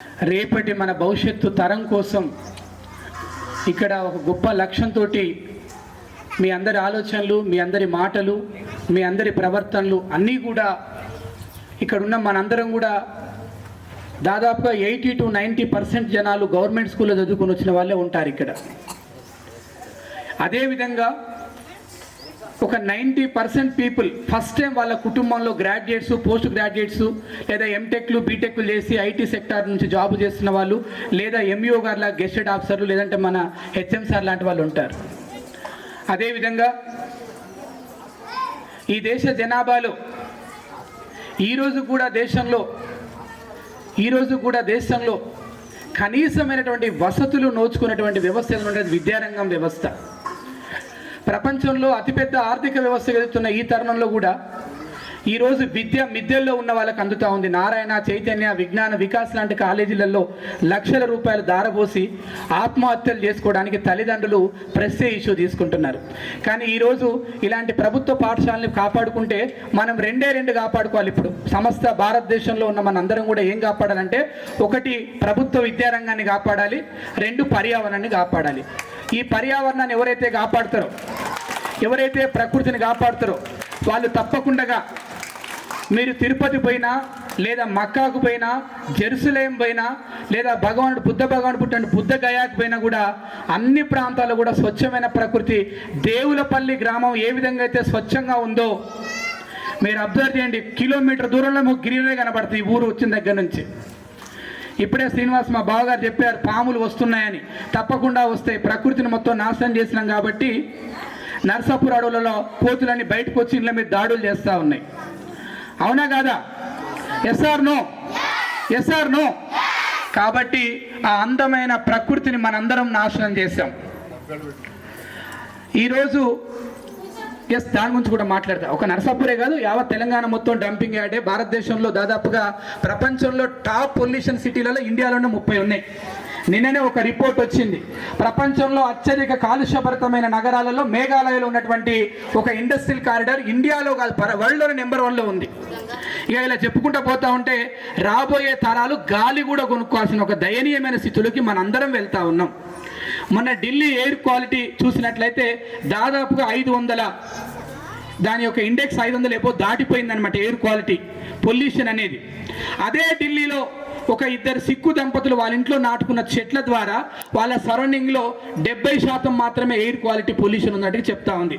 రేపటి మన భవిష్యత్తు తరం కోసం ఇక్కడ ఒక గొప్ప లక్ష్యంతో మీ అందరి ఆలోచనలు మీ అందరి మాటలు మీ అందరి ప్రవర్తనలు అన్నీ కూడా ఇక్కడ ఉన్న మనందరం కూడా దాదాపుగా ఎయిటీ టు నైంటీ పర్సెంట్ జనాలు గవర్నమెంట్ స్కూల్లో చదువుకొని వచ్చిన వాళ్ళే ఉంటారు ఇక్కడ. అదేవిధంగా ఒక ninety percent people first time వాళ్ళ కుటుంబంలో గ్రాడ్యుయేట్స్ పోస్ట్ గ్రాడ్యుయేట్స్ లేదా ఎంటెక్లు బీటెక్లు చేసి ఐటీ సెక్టార్ నుంచి జాబ్ చేస్తున్న వాళ్ళు లేదా ఎంఈఓ గారిలా గెస్టెడ్ ఆఫీసర్లు లేదంటే మన హెచ్ఎం సార్ లాంటి వాళ్ళు ఉంటారు. అదేవిధంగా ఈ దేశ జనాభాలో ఈరోజు కూడా దేశంలో ఈరోజు కూడా దేశంలో కనీసమైనటువంటి వసతులు నోచుకునేటువంటి వ్యవస్థ ఏదంటే విద్యారంగం వ్యవస్థ. ప్రపంచంలో అతిపెద్ద ఆర్థిక వ్యవస్థ ఎదుగుతున్న ఈ తరుణంలో కూడా ఈరోజు విద్య మిద్యల్లో ఉన్న వాళ్ళకి అందుతా ఉంది. నారాయణ చైతన్య విజ్ఞాన వికాస్ లాంటి కాలేజీలలో లక్షల రూపాయలు దారబోసి ఆత్మహత్యలు చేసుకోవడానికి తల్లిదండ్రులు ప్రెస్సే ఇష్యూ తీసుకుంటున్నారు. కానీ ఈరోజు ఇలాంటి ప్రభుత్వ పాఠశాలని కాపాడుకుంటే మనం రెండే రెండు కాపాడుకోవాలి ఇప్పుడు. సమస్త భారతదేశంలో ఉన్న మనందరం కూడా ఏం కాపాడాలంటే ఒకటి ప్రభుత్వ విద్యారంగాన్ని కాపాడాలి రెండు పర్యావరణాన్ని కాపాడాలి. ఈ పర్యావరణాన్ని ఎవరైతే కాపాడుతారో ఎవరైతే ప్రకృతిని కాపాడుతారో వాళ్ళు తప్పకుండా మీరు తిరుపతి పోయినా లేదా మక్కాకు పోయినా జెరూసలేం పోయినా లేదా భగవానుడు బుద్ధ భగవానుడు పుట్టిన బుద్ధ గయాకు పోయినా కూడా అన్ని ప్రాంతాల్లో కూడా స్వచ్ఛమైన ప్రకృతి దేవులపల్లి గ్రామం ఏ విధంగా అయితే స్వచ్ఛంగా ఉందో మీరు అబ్జర్వ్ చేయండి. కిలోమీటర్ దూరంలో మాకు గిరినే కనబడుతుంది ఈ ఊరు వచ్చిన దగ్గర నుంచి. ఇప్పుడే శ్రీనివాస్ మా బావగారు చెప్పారు పాములు వస్తున్నాయని. తప్పకుండా వస్తాయి ప్రకృతిని మొత్తం నాశనం చేసినాం కాబట్టి నర్సాపూర్ అడవులలో కోతులన్నీ బయటకు వచ్చి ఇళ్ళ మీద దాడులు చేస్తూ ఉన్నాయి. అవునా కాదా? ఎస్ఆర్ నో ఎస్ఆర్ నో కాబట్టి ఆ అందమైన ప్రకృతిని మనందరం నాశనం చేశాం. ఈరోజు ఎస్ దాని గురించి కూడా మాట్లాడతా. ఒక నరసాపురే కాదు యావత్ తెలంగాణ మొత్తం డంపింగ్ యార్డే. భారతదేశంలో దాదాపుగా ప్రపంచంలో టాప్ పొల్యూషన్ సిటీలలో ఇండియాలోనే ముప్పై ఉన్నాయి. నిన్ననే ఒక రిపోర్ట్ వచ్చింది. ప్రపంచంలో అత్యధిక కాలుష్యభరితమైన నగరాలలో మేఘాలయలో ఉన్నటువంటి ఒక ఇండస్ట్రియల్ కారిడార్ ఇండియాలో కాదు వరల్డ్లోనే నెంబర్ వన్లో ఉంది. ఇక ఇలా చెప్పుకుంటూ పోతా ఉంటే రాబోయే తరాలు గాలి కూడా కొనుక్కోవాల్సిన ఒక దయనీయమైన స్థితిలోకి మనందరం వెళ్తా ఉన్నాం. మొన్న ఢిల్లీ ఎయిర్ క్వాలిటీ చూసినట్లయితే దాదాపుగా ఐదు వందల దాని యొక్క ఇండెక్స్ ఐదు వందలు ఎపో దాటిపోయిందనమాట ఎయిర్ క్వాలిటీ పొల్యూషన్ అనేది. అదే ఢిల్లీలో ఒక ఇద్దరు సిక్కు దంపతులు వాళ్ళ ఇంట్లో నాటుకున్న చెట్ల ద్వారా వాళ్ళ సరౌండింగ్లో డెబ్బై శాతం మాత్రమే ఎయిర్ క్వాలిటీ పొల్యూషన్ ఉన్నట్టుగా చెప్తా ఉంది.